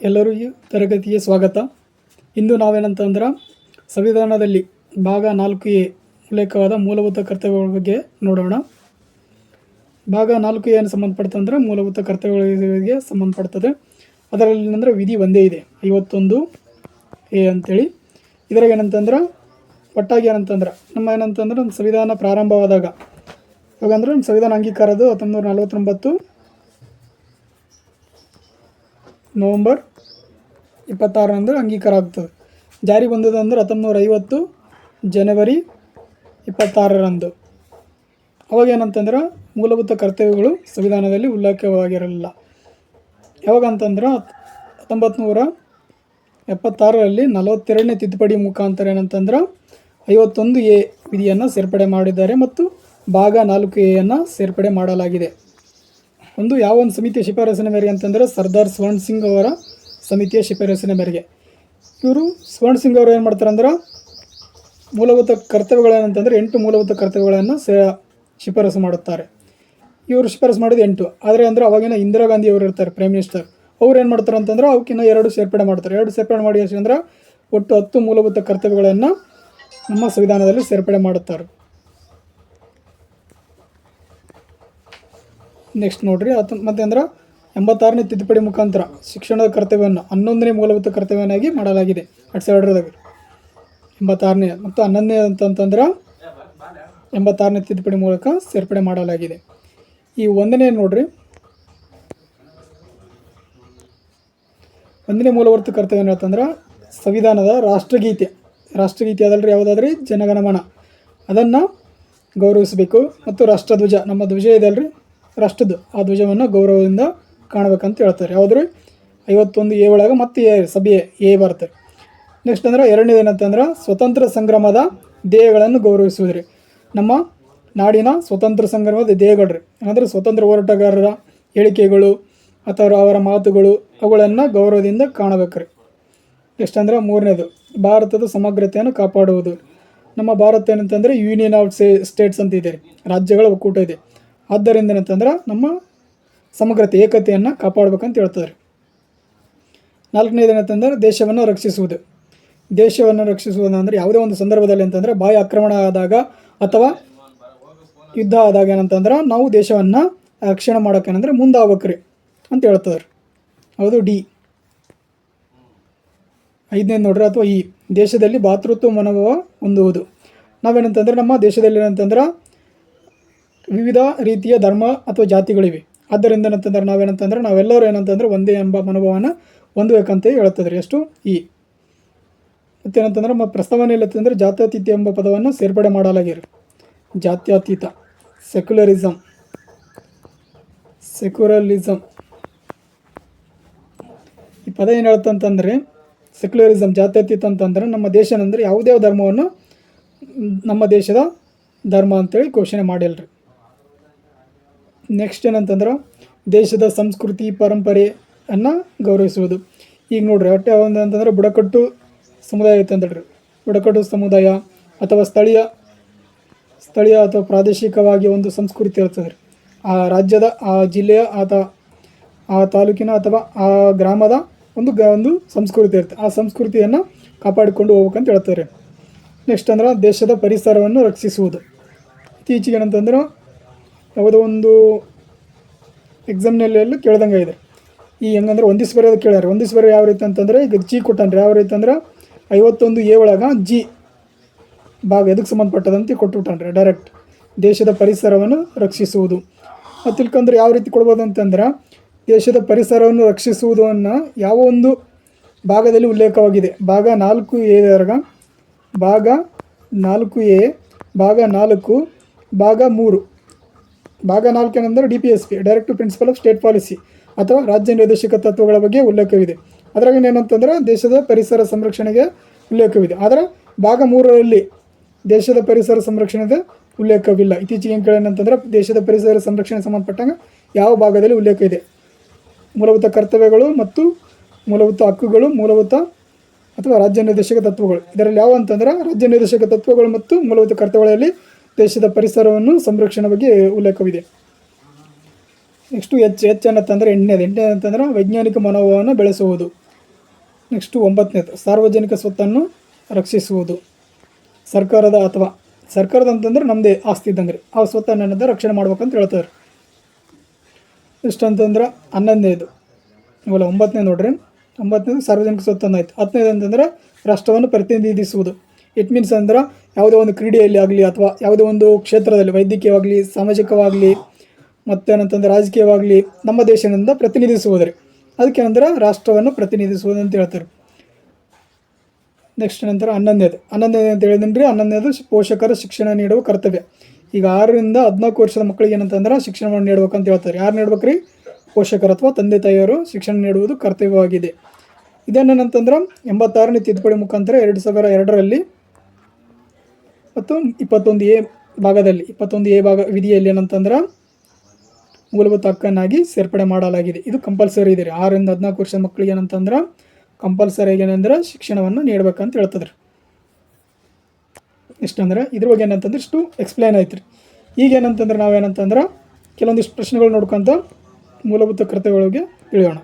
ಎಲ್ಲರಿಗೂ ತರಗತಿಗೆ ಸ್ವಾಗತ. ಇಂದು ನಾವೇನಂತಂದ್ರೆ ಸಂವಿಧಾನದಲ್ಲಿ ಭಾಗ ನಾಲ್ಕು ಎ ಉಲ್ಲೇಖವಾದ ಮೂಲಭೂತ ಕರ್ತವ್ಯಗಳ ಬಗ್ಗೆ ನೋಡೋಣ. ಭಾಗ ನಾಲ್ಕು ಏನು ಸಂಬಂಧಪಡ್ತಂದ್ರೆ ಮೂಲಭೂತ ಕರ್ತವ್ಯಗಳಿಗೆ ಸಂಬಂಧಪಡ್ತದೆ. ಅದರಲ್ಲಿ ಅಂದರೆ ವಿಧಿ ಒಂದೇ ಇದೆ. ಐವತ್ತೊಂದು ಎ ಅಂತೇಳಿ. ಇದ್ರಾಗ ಏನಂತಂದ್ರೆ ಒಟ್ಟಾಗಿ ಏನಂತಂದ್ರೆ ನಮ್ಮ ಏನಂತಂದ್ರೆ ಸಂವಿಧಾನ ಪ್ರಾರಂಭವಾದಾಗ ಇವಾಗಂದ್ರೆ ಸಂವಿಧಾನ ಅಂಗೀಕಾರದ್ದು ಹತ್ತೊಂಬತ್ತು ನಲವತ್ತೊಂಬತ್ತು ನವಂಬರ್ ಇಪ್ಪತ್ತಾರರಂದು ಅಂಗೀಕಾರ ಆಗ್ತದೆ. ಜಾರಿ ಬಂದದ್ದು ಅಂದ್ರೆ ಹತ್ತೊಂಬತ್ತು ನೂರ ಐವತ್ತು ಜನವರಿ ಇಪ್ಪತ್ತಾರರಂದು. ಅವಾಗ ಏನಂತಂದ್ರೆ ಮೂಲಭೂತ ಕರ್ತವ್ಯಗಳು ಸಂವಿಧಾನದಲ್ಲಿ ಉಲ್ಲೇಖವಾಗಿರಲಿಲ್ಲ ಯಾವಾಗ ಅಂತಂದ್ರೆ ಹತ್ತೊಂಬತ್ತು ನೂರ ಎಪ್ಪತ್ತಾರರಲ್ಲಿ ನಲವತ್ತೆರಡನೇ ತಿದ್ದುಪಡಿ ಮುಖಾಂತರ ಏನಂತಂದ್ರೆ ಐವತ್ತೊಂದು ಎ ವಿಧಿಯನ್ನು ಸೇರ್ಪಡೆ ಮಾಡಿದ್ದಾರೆ ಮತ್ತು ಭಾಗ ನಾಲ್ಕು ಎಯನ್ನು ಸೇರ್ಪಡೆ ಮಾಡಲಾಗಿದೆ. ಒಂದು ಯಾವ ಒಂದು ಸಮಿತಿಯ ಶಿಫಾರಸಿನ ಮೇರೆಗೆ ಅಂತಂದರೆ ಸರ್ದಾರ್ ಸ್ವರ್ಣ್ ಸಿಂಗ್ ಅವರ ಸಮಿತಿಯ ಶಿಫಾರಸಿನ ಮೇರೆಗೆ. ಇವರು ಸ್ವರ್ಣ್ ಸಿಂಗ್ ಅವರು ಏನು ಮಾಡ್ತಾರೆ ಅಂದ್ರೆ ಮೂಲಭೂತ ಕರ್ತವ್ಯಗಳೇನಂತಂದರೆ ಎಂಟು ಮೂಲಭೂತ ಕರ್ತವ್ಯಗಳನ್ನು ಸ ಶಿಫಾರಸು ಮಾಡುತ್ತಾರೆ. ಇವರು ಶಿಫಾರಸು ಮಾಡಿದ ಎಂಟು. ಆದರೆ ಅಂದರೆ ಅವಾಗಿನ ಇಂದಿರಾ ಗಾಂಧಿ ಅವರು ಇರ್ತಾರೆ ಪ್ರೈಮ್ ಮಿನಿಸ್ಟರ್ ಅವ್ರು ಏನು ಮಾಡ್ತಾರೆ ಅಂತಂದ್ರೆ ಅವಕ್ಕಿನ್ನ ಎರಡು ಸೇರ್ಪಡೆ ಮಾಡ್ತಾರೆ. ಎರಡು ಸೇರ್ಪಡೆ ಮಾಡಿ ಅಂದರೆ ಒಟ್ಟು ಹತ್ತು ಮೂಲಭೂತ ಕರ್ತವ್ಯಗಳನ್ನು ನಮ್ಮ ಸಂವಿಧಾನದಲ್ಲಿ ಸೇರ್ಪಡೆ ಮಾಡುತ್ತಾರೆ. ನೆಕ್ಸ್ಟ್ ನೋಡ್ರಿ, ಅದು ಮತ್ತೆ ಅಂದ್ರೆ ಎಂಬತ್ತಾರನೇ ತಿದ್ದುಪಡಿ ಮುಖಾಂತರ ಶಿಕ್ಷಣದ ಕರ್ತವ್ಯವನ್ನು, ಹನ್ನೊಂದನೇ ಮೂಲಭೂತ ಕರ್ತವ್ಯನಾಗಿ ಮಾಡಲಾಗಿದೆ. ಎರಡು ಸಾವಿರದಾಗ ಎಂಬತ್ತಾರನೇ ಮತ್ತು ಹನ್ನೊಂದನೇ ಅಂತಂತಂದ್ರೆ ಎಂಬತ್ತಾರನೇ ತಿದ್ದುಪಡಿ ಮೂಲಕ ಸೇರ್ಪಡೆ ಮಾಡಲಾಗಿದೆ. ಈ ಒಂದನೇ ನೋಡ್ರಿ. ಒಂದನೇ ಮೂಲಭೂತ ಕರ್ತವ್ಯ ಏನಂತಂದ್ರೆ ಸಂವಿಧಾನದ ರಾಷ್ಟ್ರಗೀತೆ. ರಾಷ್ಟ್ರಗೀತೆ ಅದಲ್ರಿ ಯಾವುದಾದ್ರಿ? ಜನಗಣಮನ. ಅದನ್ನು ಗೌರವಿಸಬೇಕು. ಮತ್ತು ರಾಷ್ಟ್ರಧ್ವಜ. ನಮ್ಮ ಧ್ವಜ ಇದೆ ಅಲ್ರಿ? ರಾಷ್ಟ್ರದ್ದು ಆ ಧ್ವಜವನ್ನು ಗೌರವದಿಂದ ಕಾಣಬೇಕಂತ ಹೇಳ್ತಾರೆ. ಯಾವುದ್ರಿ? ಐವತ್ತೊಂದು ಎ ಒಳಗೆ ಮತ್ತೆ ಎ ಸಭೆ ಎ ಬರುತ್ತೆ ನೆಕ್ಸ್ಟ್ ಅಂದ್ರೆ ಎರಡನೇದು ಏನಂತಂದ್ರೆ ಸ್ವತಂತ್ರ ಸಂಗ್ರಾಮದ ಧ್ಯೇಯಗಳನ್ನು ಗೌರವಿಸುವುದ್ರಿ. ನಮ್ಮ ನಾಡಿನ ಸ್ವತಂತ್ರ ಸಂಗ್ರಾಮದ ರೀ ಅಂದರೆ ಸ್ವತಂತ್ರ ಹೋರಾಟಗಾರರ ಹೇಳಿಕೆಗಳು ಅಥವಾ ಅವರ ಮಾತುಗಳು ಅವುಗಳನ್ನು ಗೌರವದಿಂದ ಕಾಣಬೇಕ್ರಿ. ನೆಕ್ಸ್ಟ್ ಅಂದ್ರೆ ಮೂರನೇದು, ಭಾರತದ ಸಮಗ್ರತೆಯನ್ನು ಕಾಪಾಡುವುದು. ನಮ್ಮ ಭಾರತ ಏನಂತಂದರೆ ಯೂನಿಯನ್ ಆಫ್ ಸ್ಟೇಟ್ಸ್ ಅಂತ ಇದೆ ರಾಜ್ಯಗಳ ಒಕ್ಕೂಟ ಇದೆ. ಆದ್ದರಿಂದ ಏನಂತಂದ್ರೆ ನಮ್ಮ ಸಮಗ್ರತೆ, ಏಕತೆಯನ್ನು ಕಾಪಾಡ್ಬೇಕಂತ ಹೇಳ್ತಾರೆ. ನಾಲ್ಕನೇದು ಏನಂತಂದ್ರೆ ದೇಶವನ್ನು ರಕ್ಷಿಸುವುದು. ದೇಶವನ್ನು ರಕ್ಷಿಸುವುದು ಅಂದರೆ ಯಾವುದೇ ಒಂದು ಸಂದರ್ಭದಲ್ಲಿ ಅಂತಂದರೆ ಬಾಯಿ ಆಕ್ರಮಣ ಆದಾಗ ಅಥವಾ ಯುದ್ಧ ಆದಾಗ ಏನಂತಂದ್ರೆ ನಾವು ದೇಶವನ್ನು ರಕ್ಷಣೆ ಮಾಡೋಕ್ಕೇನಂದ್ರೆ ಮುಂದಾಗ್ಬೇಕ್ರಿ ಅಂತ ಹೇಳ್ತಾರೆ. ಹೌದು, ಡಿ. ಐದನೇದು ನೋಡ್ರಿ ಅಥವಾ ಈ. ದೇಶದಲ್ಲಿ ಭಾತೃತ್ವ ಮನೋಭಾವ ಹೊಂದುವುದು. ನಾವೇನಂತಂದ್ರೆ ನಮ್ಮ ದೇಶದಲ್ಲಿ ಏನಂತಂದ್ರೆ ವಿವಿಧ ರೀತಿಯ ಧರ್ಮ ಅಥವಾ ಜಾತಿಗಳಿವೆ. ಆದ್ದರಿಂದ ಏನಂತಂದ್ರೆ ನಾವೇನಂತಂದ್ರೆ ನಾವೆಲ್ಲರೂ ಏನಂತಂದ್ರೆ ಒಂದೇ ಎಂಬ ಮನೋಭಾವನ ಹೊಂದಬೇಕಂತ ಹೇಳುತ್ತದೆ ರೀ ಎಷ್ಟು ಈ. ಮತ್ತೇನಂತಂದ್ರೆ ನಮ್ಮ ಪ್ರಸ್ತಾವನೆ ಇಲ್ಲತ್ತಂದ್ರೆ ಜಾತ್ಯತೀತ ಎಂಬ ಪದವನ್ನು ಸೇರ್ಪಡೆ ಮಾಡಲಾಗಿರಿ ಜಾತ್ಯತೀತ ಸೆಕ್ಯುಲರಿಸಮ್ ಸೆಕ್ಯುಲರಿಸಂ ಈ ಪದ ಏನು ಹೇಳ್ತಂತಂದ್ರೆ ಸೆಕ್ಯುಲರಿಸಮ್ ಜಾತ್ಯತೀತ ಅಂತಂದ್ರೆ ನಮ್ಮ ದೇಶ ಅಂದರೆ ಯಾವುದೇ ಧರ್ಮವನ್ನು ನಮ್ಮ ದೇಶದ ಧರ್ಮ ಅಂತೇಳಿ ಘೋಷಣೆ ಮಾಡಿಲ್ರಿ. ನೆಕ್ಸ್ಟ್ ಏನಂತಂದ್ರೆ ದೇಶದ ಸಂಸ್ಕೃತಿ ಪರಂಪರೆಯನ್ನು ಗೌರವಿಸುವುದು. ಈಗ ನೋಡ್ರಿ ಒಟ್ಟೆ ಒಂದು ಅಂತಂದ್ರೆ ಬುಡಕಟ್ಟು ಸಮುದಾಯ ಐತೆ ಅಂತೇಳ್ರಿ. ಬುಡಕಟ್ಟು ಸಮುದಾಯ ಅಥವಾ ಸ್ಥಳೀಯ ಸ್ಥಳೀಯ ಅಥವಾ ಪ್ರಾದೇಶಿಕವಾಗಿ ಒಂದು ಸಂಸ್ಕೃತಿ ಇರ್ತದೆ ರೀ ಆ ರಾಜ್ಯದ, ಆ ಜಿಲ್ಲೆಯ, ಆತ, ಆ ತಾಲೂಕಿನ ಅಥವಾ ಆ ಗ್ರಾಮದ ಒಂದು ಗ, ಒಂದು ಸಂಸ್ಕೃತಿ ಇರುತ್ತೆ ಆ ಸಂಸ್ಕೃತಿಯನ್ನು ಕಾಪಾಡಿಕೊಂಡು ಹೋಗ್ಬೇಕಂತ ಹೇಳ್ತಾರೆ. ನೆಕ್ಸ್ಟ್ ಅಂದ್ರೆ ದೇಶದ ಪರಿಸರವನ್ನು ರಕ್ಷಿಸುವುದು. ಇತ್ತೀಚೆಗೆ ಏನಂತಂದ್ರೆ ಯಾವುದೋ ಒಂದು ಎಕ್ಸಾಮ್ನಲ್ಲಿ ಕೇಳ್ದಂಗೆ ಇದೆ. ಈ ಹೆಂಗಂದ್ರೆ ಒಂದಿಸ್ ಬರೆಯೋದು ಕೇಳ್ಯಾರ. ಒಂದಿಸ್ ಬರೋ ಯಾವ ರೀತಿ ಅಂತಂದರೆ ಈಗ ಜಿ ಕೊಟ್ಟನ್ರಿ ಯಾವ ರೀತಿ ಅಂದ್ರೆ ಐವತ್ತೊಂದು ಎ ಒಳಗೆ ಜಿ ಭಾಗ ಎದಕ್ಕೆ ಸಂಬಂಧಪಟ್ಟದಂತೆ ಕೊಟ್ಬಿಟ್ಟಾನ್ರಿ ಡೈರೆಕ್ಟ್ ದೇಶದ ಪರಿಸರವನ್ನು ರಕ್ಷಿಸುವುದು. ಮತ್ತು ಇಲ್ಕಂದ್ರೆ ಯಾವ ರೀತಿ ಕೊಡ್ಬೋದು ಅಂತಂದ್ರೆ ದೇಶದ ಪರಿಸರವನ್ನು ರಕ್ಷಿಸುವುದು ಅನ್ನ ಯಾವ ಒಂದು ಭಾಗದಲ್ಲಿ ಉಲ್ಲೇಖವಾಗಿದೆ. ಭಾಗ ನಾಲ್ಕು ವರ್ಗ, ಭಾಗ ನಾಲ್ಕು ಎ, ಭಾಗ ನಾಲ್ಕು, ಭಾಗ ಮೂರು. ಭಾಗ ನಾಲ್ಕು ಏನಂದ್ರೆ D P S P direct principle of state policy ಅಥವಾ ರಾಜ್ಯ ನಿರ್ದೇಶಕ ತತ್ವಗಳ ಬಗ್ಗೆ ಉಲ್ಲೇಖವಿದೆ. ಅದರಾಗ ಏನಂತಂದ್ರೆ ದೇಶದ ಪರಿಸರ ಸಂರಕ್ಷಣೆಗೆ ಉಲ್ಲೇಖವಿದೆ. ಆದರೆ ಭಾಗ ಮೂರರಲ್ಲಿ ದೇಶದ ಪರಿಸರ ಸಂರಕ್ಷಣೆಗೆ ಉಲ್ಲೇಖವಿಲ್ಲ. ಇತ್ತೀಚೆಗೆ ಏನು ಕೇಳೇನಂತಂದ್ರೆ ದೇಶದ ಪರಿಸರ ಸಂರಕ್ಷಣೆ ಸಂಬಂಧಪಟ್ಟಂಗೆ ಯಾವ ಭಾಗದಲ್ಲಿ ಉಲ್ಲೇಖ ಇದೆ ಮೂಲಭೂತ ಕರ್ತವ್ಯಗಳು ಮತ್ತು ಮೂಲಭೂತ ಹಕ್ಕುಗಳು, ಮೂಲಭೂತ ಅಥವಾ ರಾಜ್ಯ ನಿರ್ದೇಶಕ ತತ್ವಗಳು. ಇದರಲ್ಲಿ ಯಾವ ಅಂತಂದ್ರೆ ರಾಜ್ಯ ನಿರ್ದೇಶಕ ತತ್ವಗಳು ಮತ್ತು ಮೂಲಭೂತ ಕರ್ತವ್ಯಗಳಲ್ಲಿ ದೇಶದ ಪರಿಸರವನ್ನು ಸಂರಕ್ಷಣೆ ಬಗ್ಗೆ ಉಲ್ಲೇಖವಿದೆ. ನೆಕ್ಸ್ಟು ಎಚ್ ಎಚ್ ಅನ್ನತ್ತಂದ್ರೆ ಎಂಟನೇದು ಎಂಟನೇದು ಅಂತಂದ್ರೆ ವೈಜ್ಞಾನಿಕ ಮನೋಭಾವವನ್ನು ಬೆಳೆಸುವುದು. ನೆಕ್ಸ್ಟು ಒಂಬತ್ತನೇದು, ಸಾರ್ವಜನಿಕ ಸ್ವತ್ತನ್ನು ರಕ್ಷಿಸುವುದು. ಸರ್ಕಾರದ ಅಥವಾ ಸರ್ಕಾರದ ಅಂತಂದ್ರೆ ನಮ್ಮದೇ ಆಸ್ತಿ ಇದ್ದಂಗೆ ಆ ಸ್ವತ್ತನ್ನು ರಕ್ಷಣೆ ರಕ್ಷಣೆ ಮಾಡ್ಬೇಕಂತ ಹೇಳ್ತಾರೆ. ಅಂತಂದ್ರೆ ಹನ್ನೊಂದನೇದು. ಇವೆಲ್ಲ ಒಂಬತ್ತನೇ ನೋಡ್ರಿ. ಒಂಬತ್ತನೇದು ಸಾರ್ವಜನಿಕ ಸ್ವತ್ತನ್ನು ಆಯ್ತು. ಹತ್ತನೇದು ಅಂತಂದ್ರೆ ರಾಷ್ಟ್ರವನ್ನು ಪ್ರತಿನಿಧಿಸುವುದು. ಇಟ್ ಮೀನ್ಸ್ ಅಂದ್ರೆ ಯಾವುದೋ ಒಂದು ಕ್ರೀಡೆಯಲ್ಲಿ ಆಗಲಿ ಅಥವಾ ಯಾವುದೇ ಒಂದು ಕ್ಷೇತ್ರದಲ್ಲಿ ವೈದ್ಯಕೀಯವಾಗಲಿ, ಸಾಮಾಜಿಕವಾಗಲಿ ಮತ್ತೇನಂತಂದ್ರೆ ರಾಜಕೀಯವಾಗಲಿ ನಮ್ಮ ದೇಶದಿಂದ ಪ್ರತಿನಿಧಿಸುವುದ್ರಿ ಅದಕ್ಕೆ ಏನಂದ್ರೆ ರಾಷ್ಟ್ರವನ್ನು ಪ್ರತಿನಿಧಿಸುವುದು ಅಂತ ಹೇಳ್ತಾರೆ. ನೆಕ್ಸ್ಟ್ ನಂತರ ಹನ್ನೊಂದನೇದು. ಹನ್ನೊಂದನೇದು ಅಂತ ಹೇಳಿದ್ರೆ ಹನ್ನೊಂದನೇದು ಪೋಷಕರ ಶಿಕ್ಷಣ ನೀಡುವ ಕರ್ತವ್ಯ. ಈಗ ಆರರಿಂದ ಹದಿನಾಲ್ಕು ವರ್ಷದ ಮಕ್ಕಳಿಗೆ ಏನಂತಂದ್ರೆ ಶಿಕ್ಷಣವನ್ನು ಅಂತ ಹೇಳ್ತಾರೆ. ಯಾರು ನೀಡ್ಬೇಕ್ರಿ? ಪೋಷಕರು ಅಥವಾ ತಂದೆ ತಾಯಿಯವರು ಶಿಕ್ಷಣ ನೀಡುವುದು ಕರ್ತವ್ಯವಾಗಿದೆ. ಇದೇನೇನಂತಂದ್ರೆ ಎಂಬತ್ತಾರನೇ ತಿದ್ದುಪಡಿ ಮುಖಾಂತರ ಎರಡು ಸಾವಿರ ಎರಡರಲ್ಲಿ ಮತ್ತು ಇಪ್ಪತ್ತೊಂದು ಎ ಭಾಗದಲ್ಲಿ, ಇಪ್ಪತ್ತೊಂದು ಎ ಭಾಗ ವಿಧಿಯಲ್ಲಿ ಏನಂತಂದ್ರೆ ಮೂಲಭೂತ ಹಕ್ಕನ್ನಾಗಿ ಸೇರ್ಪಡೆ ಮಾಡಲಾಗಿದೆ. ಇದು ಕಂಪಲ್ಸರಿ ಇದೆ ರೀ. ಆರರಿಂದ ಹದಿನಾಲ್ಕು ವರ್ಷದ ಮಕ್ಕಳಿಗೆ ಏನಂತಂದ್ರೆ ಕಂಪಲ್ಸರಿ ಏನಂದ್ರೆ ಶಿಕ್ಷಣವನ್ನು ನೀಡಬೇಕಂತ ಹೇಳ್ತದ್ರಿ. ಇಷ್ಟಂದ್ರೆ ಇದ್ರ ಬಗ್ಗೆ ಏನಂತಂದ್ರೆ ಇಷ್ಟು ಎಕ್ಸ್ಪ್ಲೈನ್ ಆಯ್ತು ರೀ ಈಗ ಏನಂತಂದ್ರೆ ನಾವೇನಂತಂದ್ರೆ ಕೆಲವೊಂದಿಷ್ಟು ಪ್ರಶ್ನೆಗಳು ನೋಡ್ಕೊಂತ ಮೂಲಭೂತ ಕರ್ತವ್ಯಗಳಿಗೆ ತಿಳಿಯೋಣ.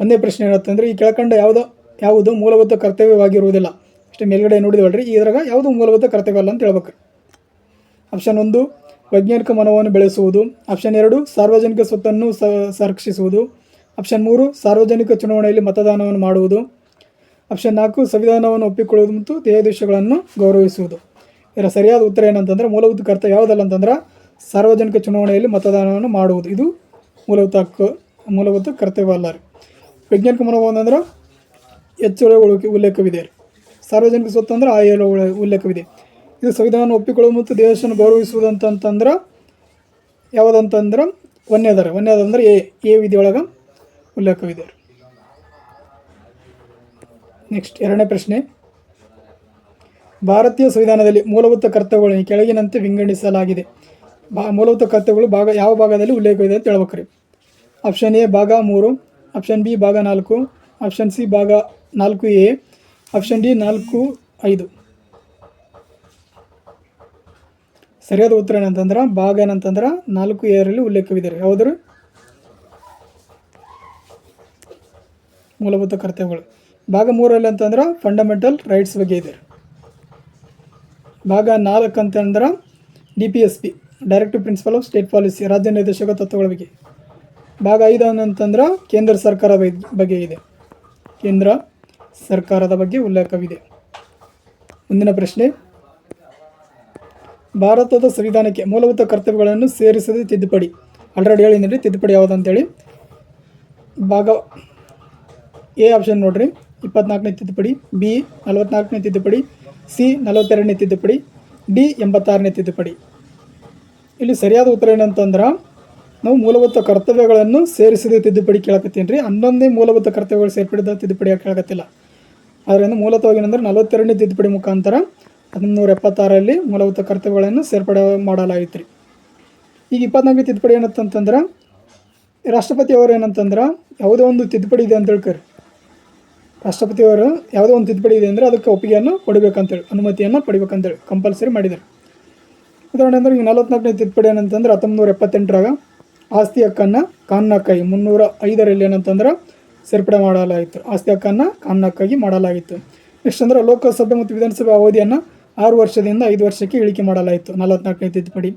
ಒಂದೇ ಪ್ರಶ್ನೆ ಏನಂತಂದ್ರೆ, ಈ ಕೆಳಕಂಡ ಯಾವುದೋ, ಯಾವುದು ಮೂಲಭೂತ ಕರ್ತವ್ಯವಾಗಿರುವುದಿಲ್ಲ. ಅಷ್ಟೇ ಮೇಲ್ಗಡೆ ನೋಡಿದವಲ್ರಿ. ಇದ್ರಾಗ ಯಾವುದು ಮೂಲಭೂತ ಕರ್ತವ್ಯ ಅಲ್ಲ ಅಂತ ಹೇಳ್ಬೇಕು. ಆಪ್ಷನ್ ಒಂದು, ವೈಜ್ಞಾನಿಕ ಮನವನ್ನು ಬೆಳೆಸುವುದು. ಆಪ್ಷನ್ ಎರಡು, ಸಾರ್ವಜನಿಕ ಸ್ವತ್ತನ್ನು ಸಂರಕ್ಷಿಸುವುದು. ಆಪ್ಷನ್ ಮೂರು, ಸಾರ್ವಜನಿಕ ಚುನಾವಣೆಯಲ್ಲಿ ಮತದಾನವನ್ನು ಮಾಡುವುದು. ಆಪ್ಷನ್ ನಾಲ್ಕು, ಸಂವಿಧಾನವನ್ನು ಒಪ್ಪಿಕೊಳ್ಳುವುದು ಮತ್ತು ದೇಶಗಳನ್ನು ಗೌರವಿಸುವುದು. ಇದರ ಸರಿಯಾದ ಉತ್ತರ ಏನಂತಂದ್ರೆ, ಮೂಲಭೂತ ಕರ್ತವ್ಯ ಯಾವುದಲ್ಲ ಅಂತಂದ್ರೆ, ಸಾರ್ವಜನಿಕ ಚುನಾವಣೆಯಲ್ಲಿ ಮತದಾನವನ್ನು ಮಾಡುವುದು. ಇದು ಮೂಲಭೂತ ಹಕ್ಕು, ಮೂಲಭೂತ ಕರ್ತವ್ಯ ಅಲ್ಲ ರೀ. ವೈಜ್ಞಾನಿಕ ಮನೋಭಾವ ಅಂತಂದ್ರೆ ಹೆಚ್ಚು ಉಲ್ಲೇಖವಿದೆ ರೀ. ಸಾರ್ವಜನಿಕ ಸ್ವತ್ತು ಅಂದ್ರೆ ಆ ಏಳು ಉಲ್ಲೇಖವಿದೆ. ಇದು ಸಂವಿಧಾನ ಒಪ್ಪಿಕೊಳ್ಳುವ ಮತ್ತು ದೇಶವನ್ನು ಗೌರವಿಸುವುದು ಅಂತಂತಂದ್ರೆ ಯಾವುದಂತಂದ್ರೆ ಒಂದೇದಾರ ಒಂದೇದಂದ್ರೆ ಎ ಎ ವಿಧಿಯೊಳಗೆ ಉಲ್ಲೇಖವಿದೆ. ನೆಕ್ಸ್ಟ್ ಎರಡನೇ ಪ್ರಶ್ನೆ. ಭಾರತೀಯ ಸಂವಿಧಾನದಲ್ಲಿ ಮೂಲಭೂತ ಕರ್ತವ್ಯಗಳನ್ನು ಕೆಳಗಿನಂತೆ ವಿಂಗಡಿಸಲಾಗಿದೆ. ಬಾ ಮೂಲಭೂತ ಕರ್ತವ್ಯಗಳು ಭಾಗ ಯಾವ ಭಾಗದಲ್ಲಿ ಉಲ್ಲೇಖವಿದೆ ಅಂತ ಹೇಳ್ಬೇಕ್ರಿ. ಆಪ್ಷನ್ ಎ ಭಾಗ ಮೂರು ಆಪ್ಷನ್ ಬಿ ಭಾಗ ನಾಲ್ಕು ಆಪ್ಷನ್ ಸಿ ಭಾಗ ನಾಲ್ಕು ಎ ಆಪ್ಷನ್ ಡಿ ನಾಲ್ಕು, ಐದು. ಸರಿಯಾದ ಉತ್ತರ ಏನಂತಂದ್ರೆ, ಭಾಗ ಏನಂತಂದ್ರೆ, ನಾಲ್ಕು ಏರಲ್ಲಿ ಉಲ್ಲೇಖವಿದೆ ರೀ. ಮೂಲಭೂತ ಕರ್ತವ್ಯಗಳು. ಭಾಗ ಮೂರಲ್ಲಿ ಅಂತಂದ್ರೆ ಫಂಡಮೆಂಟಲ್ ರೈಟ್ಸ್ ಬಗ್ಗೆ ಇದೆ ಭಾಗ ನಾಲ್ಕು ಅಂತಂದ್ರೆ D P S P directive principle of state policy ರಾಜ್ಯ ನಿರ್ದೇಶಕ ತತ್ವಗಳ ಬಗ್ಗೆ. ಭಾಗ ಐದು ಅಂತಂದ್ರೆ, ಕೇಂದ್ರ ಸರ್ಕಾರ ಬಗ್- ಬಗ್ಗೆ ಇದೆ. ಕೇಂದ್ರ ಸರ್ಕಾರದ ಬಗ್ಗೆ ಉಲ್ಲೇಖವಿದೆ. ಮುಂದಿನ ಪ್ರಶ್ನೆ. ಭಾರತದ ಸಂವಿಧಾನಕ್ಕೆ ಮೂಲಭೂತ ಕರ್ತವ್ಯಗಳನ್ನು ಸೇರಿಸದೆ ತಿದ್ದುಪಡಿ. ಆಲ್ರೆಡಿ ಹೇಳಿದ್ರಿ ತಿದ್ದುಪಡಿ ಯಾವುದು ಅಂತೇಳಿ ಭಾಗ ಎ ಆಪ್ಷನ್ ನೋಡ್ರಿ. ಇಪ್ಪತ್ನಾಲ್ಕನೇ ತಿದ್ದುಪಡಿ, ಬಿ ನಲವತ್ನಾಲ್ಕನೇ ತಿದ್ದುಪಡಿ, ಸಿ ನಲವತ್ತೆರಡನೇ ತಿದ್ದುಪಡಿ, ಡಿ ಎಂಬತ್ತಾರನೇ ತಿದ್ದುಪಡಿ. ಇಲ್ಲಿ ಸರಿಯಾದ ಉತ್ತರ ಏನಂತಂದ್ರೆ, ನಾವು ಮೂಲಭೂತ ಕರ್ತವ್ಯಗಳನ್ನು ಸೇರಿಸಿದ ತಿದ್ದುಪಡಿ ಕೇಳಕತ್ತೀನಿ ರೀ ಹನ್ನೊಂದನೇ ಮೂಲಭೂತ ಕರ್ತವ್ಯಗಳು ಸೇರ್ಪಡಿದ ತಿದ್ದುಪಡಿ ಕೇಳಕತ್ತಿಲ್ಲ. ಅದರಿಂದ ಮೂಲತವಾಗಿ ಏನಂದ್ರೆ ನಲವತ್ತೆರಡನೇ ತಿದ್ದುಪಡಿ ಮುಖಾಂತರ ಹದಿನೂರ ಎಪ್ಪತ್ತಾರಲ್ಲಿ ಮೂಲಭೂತ ಕರ್ತವ್ಯಗಳನ್ನು ಸೇರ್ಪಡೆ ಮಾಡಲಾಗಿತ್ತು ರೀ. ಈಗ ಇಪ್ಪತ್ನಾಲ್ಕನೇ ತಿದ್ದುಪಡಿ ಏನಂತಂತಂದ್ರೆ, ರಾಷ್ಟ್ರಪತಿ ಅವರು ಏನಂತಂದ್ರೆ, ಯಾವುದೋ ಒಂದು ತಿದ್ದುಪಡಿ ಇದೆ ಅಂತ ಹೇಳ್ಕರಿ. ರಾಷ್ಟ್ರಪತಿಯವರು ಯಾವುದೋ ಒಂದು ತಿದ್ದುಪಡಿ ಇದೆ ಅಂದರೆ ಅದಕ್ಕೆ ಒಪ್ಪಿಗೆಯನ್ನು ಪಡಿಬೇಕಂತೇಳಿ ಅನುಮತಿಯನ್ನು ಪಡಿಬೇಕಂತೇಳಿ ಕಂಪಲ್ಸರಿ ಮಾಡಿದ್ದಾರೆ. ಉದಾಹರಣೆ ಅಂದ್ರೆ ಈಗ ನಲವತ್ನಾಲ್ಕನೇ ತಿದ್ದುಪಡಿ ಏನಂತಂದ್ರೆ ಹತ್ತೊಂಬತ್ತು ನೂರ ಎಪ್ಪತ್ತೆಂಟರಾಗ ಆಸ್ತಿ ಹಕ್ಕನ್ನು ಕಾನೂನು ಹಕ್ಕಾಗಿ ಮುನ್ನೂರ ಐದರಲ್ಲಿ ಏನಂತಂದ್ರೆ ಸೇರ್ಪಡೆ ಮಾಡಲಾಗಿತ್ತು. ಆಸ್ತಿ ಹಕ್ಕನ್ನು ಕಾನೂನು ಹಕ್ಕಾಗಿ ಮಾಡಲಾಗಿತ್ತು. ನೆಕ್ಸ್ಟ್ ಅಂದರೆ ಲೋಕಸಭೆ ಮತ್ತು ವಿಧಾನಸಭೆ ಅವಧಿಯನ್ನು ಆರು ವರ್ಷದಿಂದ ಐದು ವರ್ಷಕ್ಕೆ ಇಳಿಕೆ ಮಾಡಲಾಯಿತು. ನಲವತ್ನಾಲ್ಕನೇ ತಿದ್ದುಪಡಿ.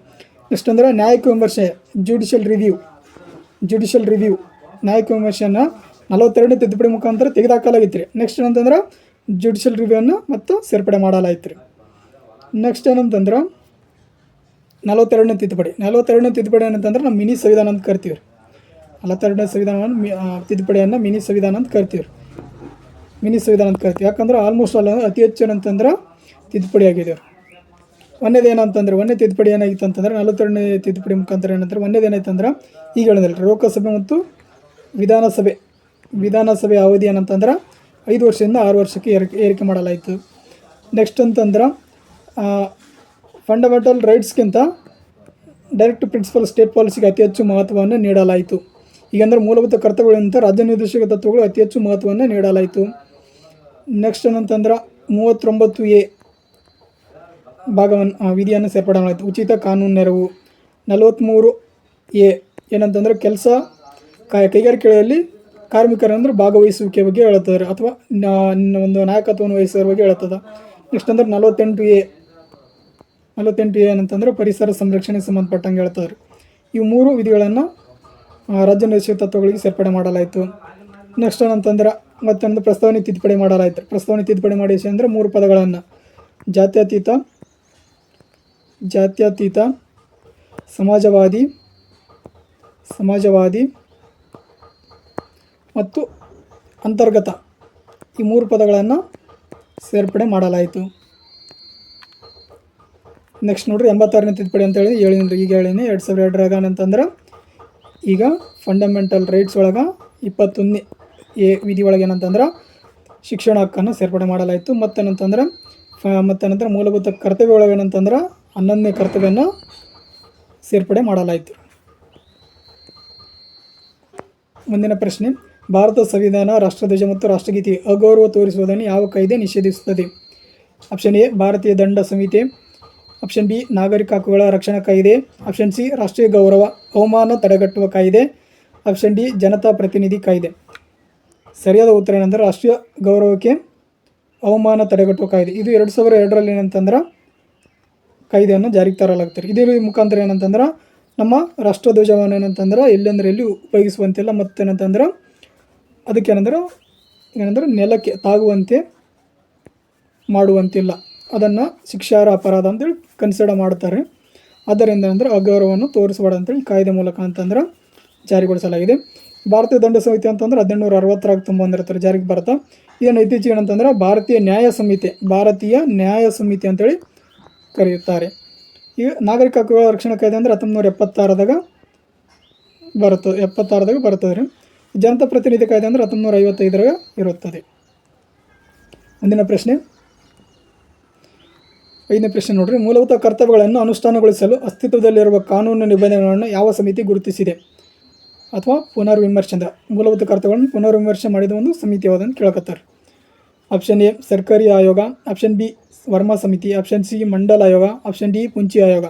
ನೆಕ್ಸ್ಟ್ ಅಂದರೆ ನ್ಯಾಯಿಕ ವಿಮರ್ಶೆ ಜುಡಿಷಿಯಲ್ ರಿವ್ಯೂ ಜುಡಿಷಿಯಲ್ ರಿವ್ಯೂ ನ್ಯಾಯಿಕ ವಿಮರ್ಶೆಯನ್ನು ನಲವತ್ತೆರಡನೇ ತಿದ್ದುಪಡಿ ಮುಖಾಂತರ ತೆಗೆದುಹಾಕಲಾಗಿತ್ತು ರೀ. ನೆಕ್ಸ್ಟ್ ಏನಂತಂದ್ರೆ ಜುಡಿಷಿಯಲ್ ರಿವ್ಯೂವನ್ನು ಮತ್ತು ಸೇರ್ಪಡೆ ಮಾಡಲಾಯ್ತು ರೀ. ನೆಕ್ಸ್ಟ್ ಏನಂತಂದ್ರೆ ನಲವತ್ತೆರಡನೇ ತಿದ್ದುಪಡಿ. ನಲವತ್ತೆರಡನೇ ತಿದ್ದುಪಡಿ ಏನಂತಂದ್ರೆ ನಾವು ಮಿನಿ ಸಂವಿಧಾನ ಅಂತ ಕರಿತೀವಿ ನಲವತ್ತೆರಡನೇ ಸಂವಿಧಾನವನ್ನು ತಿದ್ದುಪಡಿಯನ್ನು ಮಿನಿ ಸಂವಿಧಾನ ಅಂತ ಕರಿತೀವಿ ಮಿನಿ ಸಂವಿಧಾನ ಅಂತ ಕರಿತೀವಿ. ಯಾಕಂದ್ರೆ ಆಲ್ಮೋಸ್ಟ್ ಅಲ್ಲ, ಅತಿ ಹೆಚ್ಚು ಏನಂತಂದ್ರೆ ತಿದ್ದುಪಡಿ ಆಗಿದೆ. ಒಂದೇದು ಏನಂತಂದ್ರೆ, ಒಂದೇ ತಿದ್ದುಪಡಿ ಏನಾಗಿತ್ತು ಅಂತಂದ್ರೆ ನಲವತ್ತೆರಡನೇ ತಿದ್ದುಪಡಿ ಮುಖಾಂತರ ಏನಂತಾರೆ ಒಂದೇದು ಏನಾಯ್ತಂದ್ರೆ, ಈಗ ಹೇಳಿದ್ರಲ್ಲ ಲೋಕಸಭೆ ಮತ್ತು ವಿಧಾನಸಭೆ ವಿಧಾನಸಭೆ ಅವಧಿ ಏನಂತಂದ್ರೆ, ಐದು ವರ್ಷದಿಂದ ಆರು ವರ್ಷಕ್ಕೆ ಏರಿಕೆ ಏರಿಕೆ ಮಾಡಲಾಯಿತು. ನೆಕ್ಸ್ಟ್ ಅಂತಂದ್ರೆ ಫಂಡಮೆಂಟಲ್ ರೈಟ್ಸ್ಗಿಂತ ಡೈರೆಕ್ಟ್ ಪ್ರಿನ್ಸಿಪಲ್ ಸ್ಟೇಟ್ ಪಾಲಿಸಿಗೆ ಅತಿ ಹೆಚ್ಚು ಮಹತ್ವವನ್ನು ನೀಡಲಾಯಿತು. ಈಗಂದ್ರೆ ಮೂಲಭೂತ ಕರ್ತವ್ಯಗಳಂತ ರಾಜ್ಯ ನಿರ್ದೇಶಕ ತತ್ವಗಳು ಅತಿ ಹೆಚ್ಚು ಮಹತ್ವವನ್ನು ನೀಡಲಾಯಿತು. ನೆಕ್ಸ್ಟ್ ಏನಂತಂದ್ರೆ ಮೂವತ್ತೊಂಬತ್ತು ಎ ಭಾಗವನ್ನು ವಿಧಿಯನ್ನು ಸೇರ್ಪಡೆ ಮಾಡಲಾಯಿತು. ಉಚಿತ ಕಾನೂನು ನೆರವು. ನಲವತ್ತ್ಮೂರು ಎ ಏನಂತಂದ್ರೆ ಕೆಲಸ ಕೈಗಾರಿಕೆಗಳಲ್ಲಿ ಕಾರ್ಮಿಕರಂದ್ರೆ ಭಾಗವಹಿಸುವಿಕೆ ಬಗ್ಗೆ ಹೇಳುತ್ತದೆ ಅಥವಾ ಒಂದು ನಾಯಕತ್ವವನ್ನು ವಹಿಸೋದ್ರ ಬಗ್ಗೆ ಹೇಳುತ್ತದೆ ನೆಕ್ಸ್ಟ್ ಅಂದ್ರೆ ನಲವತ್ತೆಂಟು ಎ ನಲವತ್ತೆಂಟು ಎ ಏನಂತಂದ್ರೆ ಪರಿಸರ ಸಂರಕ್ಷಣೆಗೆ ಸಂಬಂಧಪಟ್ಟಂಗೆ ಹೇಳ್ತಾರೆ. ಇವು ಮೂರು ವಿಧಿಗಳನ್ನು ರಾಜ್ಯ ತತ್ವಗಳಿಗೆ ಸೇರ್ಪಡೆ ಮಾಡಲಾಯಿತು. ನೆಕ್ಸ್ಟ್ ಏನಂತಂದ್ರೆ ಮತ್ತೊಂದು ಪ್ರಸ್ತಾವನೆ ತಿದ್ದುಪಡಿ ಮಾಡಲಾಯಿತು. ಪ್ರಸ್ತಾವನೆ ತಿದ್ದುಪಡಿ ಮಾಡಿ ಅಂದರೆ ಮೂರು ಪದಗಳನ್ನು. ಜಾತ್ಯತೀತ ಜಾತ್ಯತೀತ, ಸಮಾಜವಾದಿ ಸಮಾಜವಾದಿ ಮತ್ತು ಅಂತರ್ಗತ ಈ ಮೂರು ಪದಗಳನ್ನು ಸೇರ್ಪಡೆ ಮಾಡಲಾಯಿತು. ನೆಕ್ಸ್ಟ್ ನೋಡ್ರಿ ಎಂಬತ್ತಾರನೇ ತಿದ್ದುಪಡಿ ಅಂತ ಹೇಳಿ ಹೇಳಿದ್ರಿ ಈಗ ಹೇಳಿನಿ ಎರಡು ಸಾವಿರದ ಎರಡರಾಗ ಅಂತಂದ್ರೆ ಈಗ ಫಂಡಮೆಂಟಲ್ ರೈಟ್ಸ್ ಒಳಗೆ ಇಪ್ಪತ್ತೊಂದನೇ ಎ ವಿಧಿ ಒಳಗೆ ಏನಂತಂದ್ರೆ ಶಿಕ್ಷಣ ಹಕ್ಕನ್ನು ಸೇರ್ಪಡೆ ಮಾಡಲಾಯಿತು. ಮತ್ತೇನಂತಂದ್ರೆ, ಫ ಮತ್ತೇನಂದ್ರೆ ಮೂಲಭೂತ ಕರ್ತವ್ಯ ಒಳಗೆ ಏನಂತಂದ್ರೆ ಹನ್ನೊಂದನೇ ಕರ್ತವ್ಯನ ಸೇರ್ಪಡೆ ಮಾಡಲಾಯಿತು. ಮುಂದಿನ ಪ್ರಶ್ನೆ, ಭಾರತ ಸಂವಿಧಾನ ರಾಷ್ಟ್ರಧ್ವಜ ಮತ್ತು ರಾಷ್ಟ್ರಗೀತೆ ಅಗೌರವ ತೋರಿಸುವುದನ್ನು ಯಾವ ಕಾಯ್ದೆ ನಿಷೇಧಿಸುತ್ತದೆ? ಆಪ್ಷನ್ ಎ, ಭಾರತೀಯ ದಂಡ ಸಂಹಿತೆ. ಆಪ್ಷನ್ ಬಿ, ನಾಗರಿಕ ಹಕ್ಕುಗಳ ರಕ್ಷಣಾ ಕಾಯಿದೆ. ಆಪ್ಷನ್ ಸಿ, ರಾಷ್ಟ್ರೀಯ ಗೌರವ, ಅವಮಾನ ತಡೆಗಟ್ಟುವ ಕಾಯಿದೆ. ಆಪ್ಷನ್ ಡಿ, ಜನತಾ ಪ್ರತಿನಿಧಿ ಕಾಯಿದೆ. ಸರಿಯಾದ ಉತ್ತರ ಏನಂದ್ರೆ ರಾಷ್ಟ್ರೀಯ ಗೌರವಕ್ಕೆ ಅವಮಾನ ತಡೆಗಟ್ಟುವ ಕಾಯ್ದೆ. ಇದು ಎರಡು ಸಾವಿರ ಎರಡರಲ್ಲಿ ಏನಂತಂದ್ರೆ ಕಾಯ್ದೆಯನ್ನು ಜಾರಿಗೆ ತರಲಾಗ್ತಾರೆ ಇದೇ ಮುಖಾಂತರ ಏನಂತಂದ್ರೆ ನಮ್ಮ ರಾಷ್ಟ್ರಧ್ವಜವನ್ನು ಏನಂತಂದ್ರೆ ಎಲ್ಲೆಂದರೆ ಎಲ್ಲಿ ಉಪಯೋಗಿಸುವಂತಿಲ್ಲ, ಮತ್ತೇನಂತಂದ್ರೆ ಅದಕ್ಕೇನಂದ್ರೆ ಏನಂದ್ರೆ ನೆಲಕ್ಕೆ ತಾಗುವಂತೆ ಮಾಡುವಂತಿಲ್ಲ. ಅದನ್ನು ಶಿಕ್ಷಾರ್ಹ ಅಪರಾಧ ಅಂತೇಳಿ ಕನ್ಸಿಡರ್ ಮಾಡ್ತಾರೆ. ಆದ್ದರಿಂದ ಅಂದರೆ ಅಗೌರವವನ್ನು ತೋರಿಸಬಾರ್ದು ಅಂತೇಳಿ ಕಾಯ್ದೆ ಮೂಲಕ ಅಂತಂದ್ರೆ ಜಾರಿಗೊಳಿಸಲಾಗಿದೆ. ಭಾರತೀಯ ದಂಡ ಸಂಹಿತೆ ಅಂತಂದ್ರೆ ಹದಿನೆಂಟುನೂರ ಅರವತ್ತರಾಗ ತುಂಬಂದಿರ್ತಾರೆ ಜಾರಿಗೆ ಬರ್ತಾ. ಇದನ್ನು ಇತ್ತೀಚೆಗೆ ಏನಂತಂದ್ರೆ ಭಾರತೀಯ ನ್ಯಾಯ ಸಂಹಿತೆ, ಭಾರತೀಯ ನ್ಯಾಯ ಸಂಹಿತೆ ಅಂತೇಳಿ ಕರೆಯುತ್ತಾರೆ. ಈಗ ನಾಗರಿಕ ಹಕ್ಕುಗಳ ರಕ್ಷಣಾ ಕಾಯ್ದೆ ಅಂದರೆ ಹತ್ತೊಂಬತ್ತು ಎಪ್ಪತ್ತಾರದಾಗ ಬರುತ್ತದೆ ಎಪ್ಪತ್ತಾರದಾಗ ಬರ್ತದೆ ರೀ ಜನತಾ ಪ್ರತಿನಿಧಿ ಕಾಯ್ದೆ ಅಂದರೆ ಹತ್ತೊಂಬತ್ತು ನೂರ ಐವತ್ತೈದರಾಗ ಇರುತ್ತದೆ. ಮುಂದಿನ ಪ್ರಶ್ನೆ. ಐದನೇ ಪ್ರಶ್ನೆ ನೋಡ್ರಿ, ಮೂಲಭೂತ ಕರ್ತವ್ಯಗಳನ್ನು ಅನುಷ್ಠಾನಗೊಳಿಸಲು ಅಸ್ತಿತ್ವದಲ್ಲಿರುವ ಕಾನೂನು ನಿಬಂಧನೆಗಳನ್ನು ಯಾವ ಸಮಿತಿ ಗುರುತಿಸಿದೆ? ಅಥವಾ ಪುನರ್ವಿಮರ್ಶೆ ಮೂಲಭೂತ ಕರ್ತವ್ಯಗಳನ್ನು ಪುನರ್ವಿಮರ್ಶೆ ಮಾಡಿದ ಒಂದು ಸಮಿತಿ ಯಾವುದಂತ ಕೇಳಕತ್ತಾರೆ. ಆಪ್ಷನ್ ಎ ಸರ್ಕಾರಿ ಆಯೋಗ. ಆಪ್ಷನ್ ಬಿ ವರ್ಮಾ ಸಮಿತಿ. ಆಪ್ಷನ್ ಸಿ ಮಂಡಲ ಆಯೋಗ. ಆಪ್ಷನ್ ಡಿ ಪುಂಚಿ ಆಯೋಗ.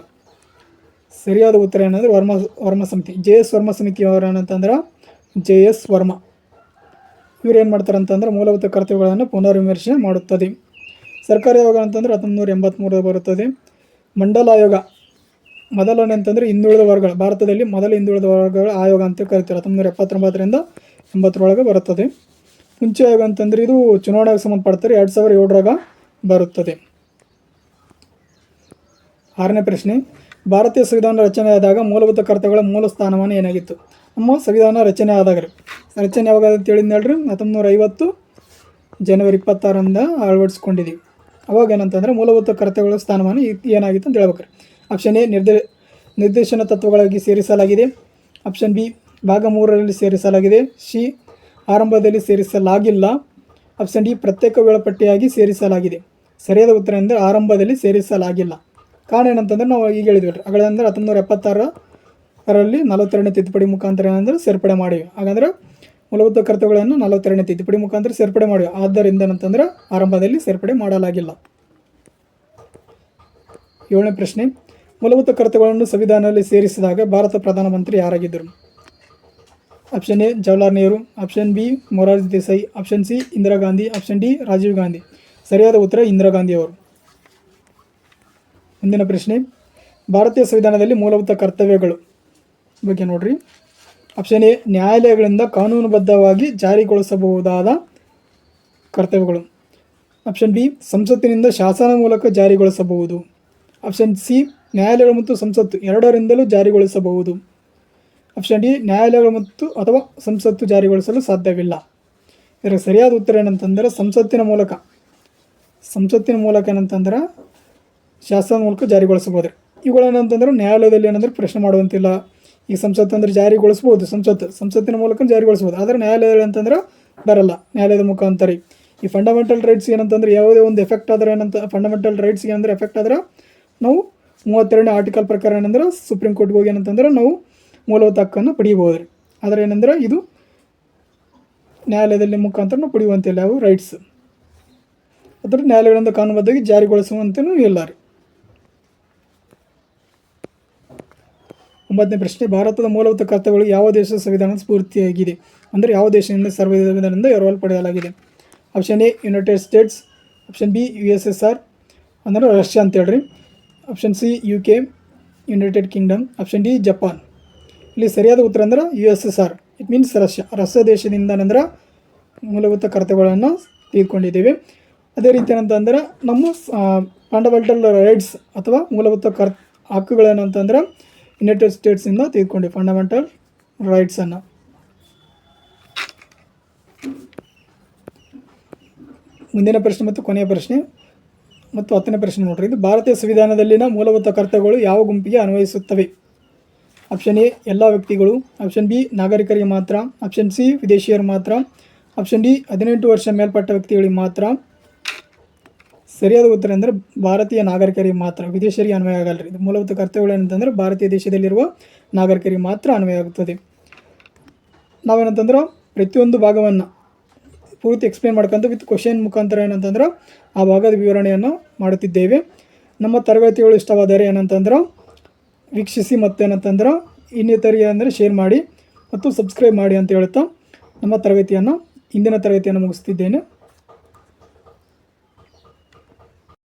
ಸರಿಯಾದ ಉತ್ತರ ಏನಂದರೆ ವರ್ಮಾ ವರ್ಮಾ ಸಮಿತಿ. ಜೆ ಎಸ್ ವರ್ಮಾ ಸಮಿತಿ ಅವರು ಏನಂತಂದ್ರೆ ಜೆ ಎಸ್ ವರ್ಮಾ. ಇವ್ರು ಏನು ಮಾಡ್ತಾರೆ ಅಂತಂದ್ರೆ ಮೂಲಭೂತ ಕರ್ತವ್ಯಗಳನ್ನು ಪುನರ್ವಿಮರ್ಶೆ ಮಾಡುತ್ತದೆ. ಸರ್ಕಾರಿ ಆಯೋಗ ಅಂತಂದ್ರೆ ಹತ್ತೊಂಬತ್ತು ನೂರ ಎಂಬತ್ತ್ಮೂರು ಬರುತ್ತದೆ. ಮಂಡಲ ಆಯೋಗ ಮೊದಲನೇ ಅಂತಂದರೆ ಹಿಂದುಳಿದ ವರ್ಗಗಳು, ಭಾರತದಲ್ಲಿ ಮೊದಲ ಹಿಂದುಳಿದ ವರ್ಗಗಳ ಆಯೋಗ ಅಂತ ಕರಿತಾರೆ. ಹತ್ತೊಂಬತ್ತು ನೂರ ಎಪ್ಪತ್ತೊಂಬತ್ತರಿಂದ ಎಂಬತ್ತರೊಳಗೆ ಬರುತ್ತದೆ. ಮುಂಚೆ ಆಯೋಗ ಅಂತಂದ್ರೆ ಇದು ಚುನಾವಣೆಗೆ ಸಂಬಂಧಪಡ್ತಾರೆ. ಎರಡು ಸಾವಿರ ಏಳರಾಗ ಬರುತ್ತದೆ. ಆರನೇ ಪ್ರಶ್ನೆ, ಭಾರತೀಯ ಸಂವಿಧಾನ ರಚನೆ ಆದಾಗ ಮೂಲಭೂತ ಕರ್ತವ್ಯಗಳ ಮೂಲ ಸ್ಥಾನಮಾನ ಏನಾಗಿತ್ತು? ನಮ್ಮ ಸಂವಿಧಾನ ರಚನೆ ಆದಾಗ ರಚನೆ ಯಾವಾಗ ಅಂತ ಹೇಳಿದ್ ಹೇಳ್ರಿ ಹತ್ತೊಂಬತ್ತು ನೂರ ಐವತ್ತು ಜನವರಿ ಇಪ್ಪತ್ತಾರರಿಂದ ಅಳವಡಿಸ್ಕೊಂಡಿದ್ದೀವಿ. ಅವಾಗ ಏನಂತಂದರೆ ಮೂಲಭೂತ ಕರ್ತವ್ಯಗಳ ಸ್ಥಾನಮಾನ ಏನಾಗಿತ್ತು ಅಂತ ಹೇಳ್ಬೇಕು ಆಪ್ಷನ್ ಎ ನಿರ್ದೇ ನಿರ್ದೇಶನ ತತ್ವಗಳಾಗಿ ಸೇರಿಸಲಾಗಿದೆ. ಆಪ್ಷನ್ ಬಿ ಭಾಗ ಮೂರರಲ್ಲಿ ಸೇರಿಸಲಾಗಿದೆ. ಸಿ ಆರಂಭದಲ್ಲಿ ಸೇರಿಸಲಾಗಿಲ್ಲ. ಆಪ್ಷನ್ ಡಿ ಪ್ರತ್ಯೇಕ ವೇಳಾಪಟ್ಟಿಯಾಗಿ ಸೇರಿಸಲಾಗಿದೆ. ಸರಿಯಾದ ಉತ್ತರ ಎಂದರೆ ಆರಂಭದಲ್ಲಿ ಸೇರಿಸಲಾಗಿಲ್ಲ. ಕಾರಣ ಏನಂತಂದ್ರೆ ನಾವು ಈಗ ಹೇಳಿದ್ವಿ ರೀ ಅಗಳಂದ್ರೆ ಹತ್ತೊಂಬತ್ತು ನೂರ ಎಪ್ಪತ್ತಾರರಲ್ಲಿ ನಲವತ್ತೆರಡನೇ ತಿದ್ದುಪಡಿ ಮುಖಾಂತರ ಏನಂದ್ರೆ ಸೇರ್ಪಡೆ ಮಾಡಿವಿ. ಹಾಗಂದ್ರೆ ಮೂಲಭೂತ ಕರ್ತವ್ಯಗಳನ್ನು ನಲವತ್ತೆರಡನೇ ತಿದ್ದುಪಡಿ ಮುಖಾಂತರ ಸೇರ್ಪಡೆ ಮಾಡಿ. ಆದ್ದರಿಂದ ಅಂತಂದ್ರೆ ಆರಂಭದಲ್ಲಿ ಸೇರ್ಪಡೆ ಮಾಡಲಾಗಿಲ್ಲ. ಏಳನೇ ಪ್ರಶ್ನೆ. ಮೂಲಭೂತ ಕರ್ತವ್ಯಗಳನ್ನು ಸಂವಿಧಾನದಲ್ಲಿ ಸೇರಿಸಿದಾಗ ಭಾರತ ಪ್ರಧಾನಮಂತ್ರಿ ಯಾರಾಗಿದ್ದರು? Option A, Jawaharlal Nehru. Option B, Morarji Desai. Option C, Indira Gandhi. Option D, Rajiv Gandhi. ಸರಿಯಾದ ಉತ್ತರ ಇಂದಿರಾ ಗಾಂಧಿ ಅವರು. ಮುಂದಿನ ಪ್ರಶ್ನೆ. ಭಾರತೀಯ ಸಂವಿಧಾನದಲ್ಲಿ ಮೂಲಭೂತ ಕರ್ತವ್ಯಗಳು ಬಗ್ಗೆ ನೋಡ್ರಿ. ಆಪ್ಷನ್ ಎ, ನ್ಯಾಯಾಲಯಗಳಿಂದ ಕಾನೂನುಬದ್ಧವಾಗಿ ಜಾರಿಗೊಳಿಸಬಹುದಾದ ಕರ್ತವ್ಯಗಳು. ಆಪ್ಷನ್ ಬಿ, ಸಂಸತ್ತಿನಿಂದ ಶಾಸನ ಮೂಲಕ ಜಾರಿಗೊಳಿಸಬಹುದು. ಆಪ್ಷನ್ ಸಿ, ನ್ಯಾಯಾಲಯಗಳು ಮತ್ತು ಸಂಸತ್ತು ಎರಡರಿಂದಲೂ ಜಾರಿಗೊಳಿಸಬಹುದು. ಆಪ್ಷನ್ ಡಿ, ನ್ಯಾಯಾಲಯಗಳು ಮತ್ತು ಅಥವಾ ಸಂಸತ್ತು ಜಾರಿಗೊಳಿಸಲು ಸಾಧ್ಯವಿಲ್ಲ. ಇದರ ಸರಿಯಾದ ಉತ್ತರ ಏನಂತಂದರೆ, ಸಂಸತ್ತಿನ ಮೂಲಕ ಸಂಸತ್ತಿನ ಮೂಲಕ ಏನಂತಂದ್ರೆ, ಶಾಸನ ಮೂಲಕ ಜಾರಿಗೊಳಿಸಬಹುದು. ಇವುಗಳೇನಂತಂದ್ರೆ ನ್ಯಾಯಾಲಯದಲ್ಲಿ ಏನಂದ್ರೆ ಪ್ರಶ್ನೆ ಮಾಡುವಂತಿಲ್ಲ. ಈ ಸಂಸತ್ ಅಂದ್ರೆ ಜಾರಿಗೊಳಿಸ್ಬೋದು ಸಂಸತ್ತು ಸಂಸತ್ತಿನ ಮೂಲಕ ಜಾರಿಗೊಳಿಸ್ಬೋದು. ಆದರೆ ನ್ಯಾಯಾಲಯದಲ್ಲಿ ಅಂತಂದ್ರೆ ಬರಲ್ಲ, ನ್ಯಾಯಾಲಯದ ಮುಖಾಂತರ. ಈ ಫಂಡಮೆಂಟಲ್ ರೈಟ್ಸ್ ಏನಂತಂದ್ರೆ ಯಾವುದೇ ಒಂದು ಎಫೆಕ್ಟ್ ಆದ್ರೆ ಏನಂತ ಫಂಡಮೆಂಟಲ್ ರೈಟ್ಸ್ ಏನಂದ್ರೆ ಎಫೆಕ್ಟ್ ಆದ್ರೆ ನಾವು ಮೂವತ್ತೆರಡನೇ ಆರ್ಟಿಕಲ್ ಪ್ರಕಾರ ಏನಂದ್ರೆ ಸುಪ್ರೀಂ ಕೋರ್ಟ್ಗೆ ಹೋಗಿ ಏನಂತಂದ್ರೆ ನಾವು ಮೂಲಭೂತ ಹಕ್ಕನ್ನು ಪಡೆಯಬಹುದು ರೀ. ಆದರೆ ಏನಂದ್ರೆ ಇದು ನ್ಯಾಯಾಲಯದಲ್ಲಿ ಮುಖಾಂತರ ಪಡೆಯುವಂತಿಲ್ಲ ಯಾವ ರೈಟ್ಸ್ ಅದರ ನ್ಯಾಯಾಲಯಗಳಿಂದ ಕಾನೂನುಬದ್ಧವಾಗಿ ಜಾರಿಗೊಳಿಸುವಂತೆಯೂ ಇಲ್ಲ ರೀ. ಒಂಬತ್ತನೇ ಪ್ರಶ್ನೆ, ಭಾರತದ ಮೂಲಭೂತ ಕರ್ತವ್ಯಗಳು ಯಾವ ದೇಶದ ಸಂವಿಧಾನ ಸ್ಫೂರ್ತಿಯಾಗಿದೆ? ಅಂದರೆ ಯಾವ ದೇಶದಿಂದ ಸರ್ವಿಧಾನದಿಂದ ಎರವಲು ಪಡೆಯಲಾಗಿದೆ? Option A United States option B U S S R ಅಂದರೆ ರಷ್ಯಾ ಅಂತ ಹೇಳ್ರಿ. Option C U K United Kingdom option D Japan ಇಲ್ಲಿ ಸರಿಯಾದ ಉತ್ತರ ಅಂದ್ರೆ U S S R it means Russia. Russia ದೇಶದಿಂದ ನಂತರ ಮೂಲಭೂತ ಕರ್ತವ್ಯಗಳನ್ನು ತೆಗೆದುಕೊಂಡಿದ್ದೇವೆ. ಅದೇ ರೀತಿ ಏನಂತಂದ್ರೆ ನಮ್ಮ ಫಂಡಮೆಂಟಲ್ ರೈಟ್ಸ್ ಅಥವಾ ಮೂಲಭೂತ ಕರ್ ಹಕ್ಕುಗಳೇನಂತಂದ್ರೆ ಯುನೈಟೆಡ್ ಸ್ಟೇಟ್ಸಿಂದ ತೆಗೆದುಕೊಂಡಿವಿ ಫಂಡಮೆಂಟಲ್ ರೈಟ್ಸನ್ನು ಮುಂದಿನ ಪ್ರಶ್ನೆ ಮತ್ತು ಕೊನೆಯ ಪ್ರಶ್ನೆ ಮತ್ತು ಹತ್ತನೇ ಪ್ರಶ್ನೆ ನೋಡ್ರಿ. ಇದು ಭಾರತೀಯ ಸಂವಿಧಾನದಲ್ಲಿನ ಮೂಲಭೂತ ಕರ್ತವ್ಯಗಳು ಯಾವ ಗುಂಪಿಗೆ ಅನ್ವಯಿಸುತ್ತವೆ? ಆಪ್ಷನ್ ಎ ಎಲ್ಲ ವ್ಯಕ್ತಿಗಳು. ಆಪ್ಷನ್ ಬಿ ನಾಗರಿಕರಿಗೆ ಮಾತ್ರ. ಆಪ್ಷನ್ ಸಿ ವಿದೇಶಿಯರು ಮಾತ್ರ. ಆಪ್ಷನ್ ಡಿ ಹದಿನೆಂಟು ವರ್ಷ ಮೇಲ್ಪಟ್ಟ ವ್ಯಕ್ತಿಗಳಿಗೆ ಮಾತ್ರ. ಸರಿಯಾದ ಉತ್ತರ ಅಂದರೆ ಭಾರತೀಯ ನಾಗರಿಕರಿಗೆ ಮಾತ್ರ, ವಿದೇಶರಿಗೆ ಅನ್ವಯ ಆಗಲ್ಲ ಇದು ಮೂಲಭೂತ ಕರ್ತವ್ಯಗಳು ಏನಂತಂದರೆ ಭಾರತೀಯ ದೇಶದಲ್ಲಿರುವ ನಾಗರಿಕರಿಗೆ ಮಾತ್ರ ಅನ್ವಯ ಆಗುತ್ತದೆ. ನಾವೇನಂತಂದ್ರೆ ಪ್ರತಿಯೊಂದು ಭಾಗವನ್ನು ಪೂರ್ತಿ ಎಕ್ಸ್ಪ್ಲೇನ್ ಮಾಡ್ಕೊಂತ ವಿತ್ ಕ್ವಶನ್ ಮುಖಾಂತರ ಏನಂತಂದ್ರೆ ಆ ಭಾಗದ ವಿವರಣೆಯನ್ನು ಮಾಡುತ್ತಿದ್ದೇವೆ. ನಮ್ಮ ತರಗತಿಗಳು ಇಷ್ಟವಾದರೆ ಏನಂತಂದ್ರೆ ವೀಕ್ಷಿಸಿ ಮತ್ತೇನಂತಂದ್ರೆ ಇನ್ನಿತರಿಗೆ ಅಂದರೆ ಶೇರ್ ಮಾಡಿ ಮತ್ತು ಸಬ್ಸ್ಕ್ರೈಬ್ ಮಾಡಿ ಅಂತ ಹೇಳ್ತಾ ನಮ್ಮ ತರಗತಿಯನ್ನು ಇಂದಿನ ತರಗತಿಯನ್ನು ಮುಗಿಸ್ತಿದ್ದೇನೆ.